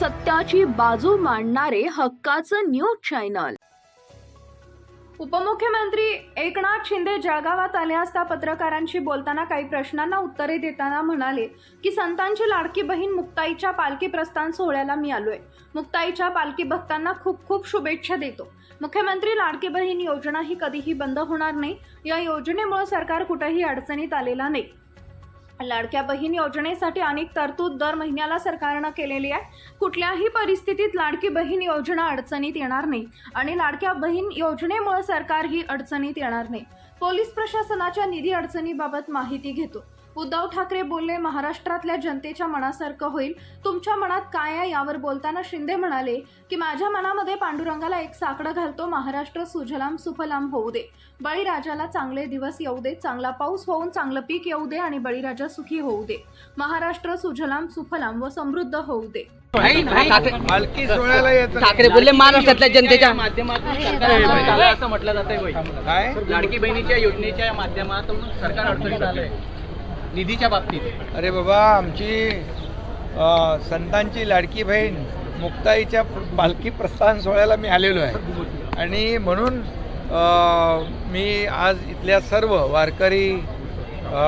सत्याची बाजू मांडणारे हक्काचं न्यूज चॅनल. उपमुख्यमंत्री एकनाथ शिंदे जळगावात आले असता पत्रकारांशी बोलताना काही प्रश्नांना उत्तरे देताना म्हणाले की संतांची लाडकी बहीण मुक्ताईच्या पालखी प्रस्थान सोहळ्याला मी आलोय. मुक्ताईच्या पालखी भक्तांना खूप खूप शुभेच्छा देतो. मुख्यमंत्री लाडकी बहीण योजना ही कधीही बंद होणार नाही. या योजनेमुळे सरकार कुठेही अडचणीत आलेला नाही. लाडक्या बहीण योजनेसाठी अनेक तरतूद दर महिन्याला सरकारनं केलेली आहे. कुठल्याही परिस्थितीत लाडकी बहीण योजना अडचणीत येणार नाही आणि लाडक्या बहीण योजनेमुळे सरकार ही अडचणीत येणार नाही. पोलीस प्रशासनाच्या निधी अडचणीबाबत माहिती घेतो. उद्धव ठाकरे बोलले महाराष्ट्रातल्या जनतेच्या मनासारखं होईल. तुमच्या मनात काय आहे यावर बोलताना शिंदे म्हणाले की माझ्या मनामध्ये पांडुरंगाला एक साकडं घालतो महाराष्ट्र सुजलाम सुफलाम होऊ दे. बळीराजाला चांगले दिवस येऊ दे चांगला पाऊस होऊन चांगलं पीक येऊ दे आणि बळीराजा सुखी होऊ दे. महाराष्ट्र सुजलाम सुफलाम व समृद्ध होऊ दे. ठाकरे बोलले महाराष्ट्रातल्या जनतेच्या माध्यमातून असं म्हटलं जात आहे काय? लाडकी बहिणीच्या योजनेच्या माध्यमातून सरकार अडचणीत आलंय. निधीच्या बाबतीत. अरे बाबा आमची संतांची लाडकी बहीण मुक्ताईच्या पालखी प्रस्थान सोहळ्याला मी आलेलो आहे. आणि म्हणून मी आज इथल्या सर्व वारकरी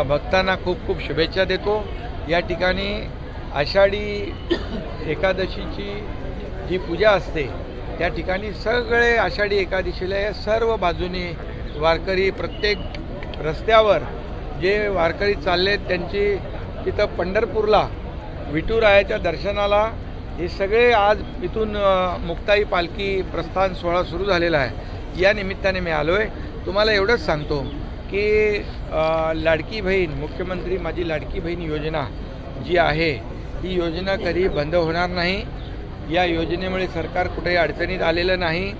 भक्तांना खूप खूप शुभेच्छा देतो. या ठिकाणी आषाढी एकादशीची जी पूजा असते त्या ठिकाणी सगळे आषाढी एकादशीला या सर्व बाजूनी वारकरी प्रत्येक रस्त्यावर जे वारकरी चालले त्यांची तिथं पंढरपूरला विठुरायाच्या दर्शनाला हे सगळे आज इथून मुक्ताई पालखी प्रस्थान सोहळा सुरू झालेला आहे. या निमित्ताने मी आलो आहे तुम्हाला एवढंच सांगतो की लाडकी बहीण मुख्यमंत्री माझी लाडकी बहीण योजना जी आहे ही योजना कधी बंद होणार नाही. या योजनेमुळे सरकार कुठेही अडचणीत आलेलं नाही.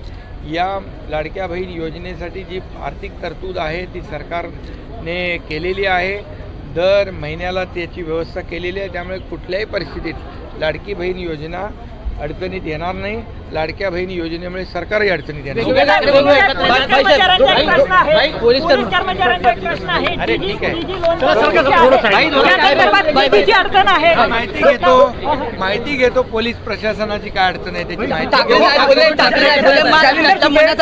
या लाडक्या बहीण योजनेसाठी जी आर्थिक तरतूद आहे ती सरकार ने केलेली आहे. दर महिन्याला त्याची व्यवस्था केलेली आहे. त्यामुळे कुठल्याही परिस्थितीत लाडकी बहीण योजना अडचणीत येणार नाही. लाडक्या बहीण योजनेमुळे सरकारही अडचणीत येणार अरे ठीक आहे. अडचण आहे. माहिती घेतो. माहिती घेतो. पोलीस प्रशासनाची काय अडचण आहे त्याची माहिती मनात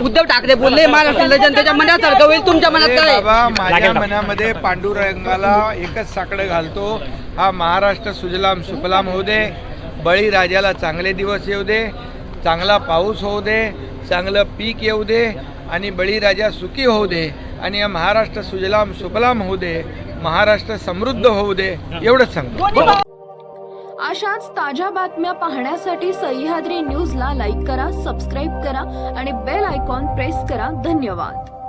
उद्धव ठाकरे बोलले महाराष्ट्रातल्या जनतेच्या मनासारखं होईल तुमच्या मनात काय बाबा माझ्या मनामध्ये पांडुरंगाला एकच साकडं घालतो. हा महाराष्ट्र सुजलाम सुफलाम होऊ दे. बळीराजाला चांगले दिवस येऊ दे. चांगला पाऊस होऊ दे. चांगलं पीक येऊ दे. आणि बळीराजा सुखी होऊ दे. आणि या महाराष्ट्र सुजलाम सुफलाम होऊ दे. महाराष्ट्र समृद्ध होऊ दे. एवढंच सांगतो. अशाच ताज्या बातम्या पाहण्यासाठी सह्याद्री न्यूजला लाईक करा सबस्क्राईब करा आणि बेल आयकॉन प्रेस करा. धन्यवाद.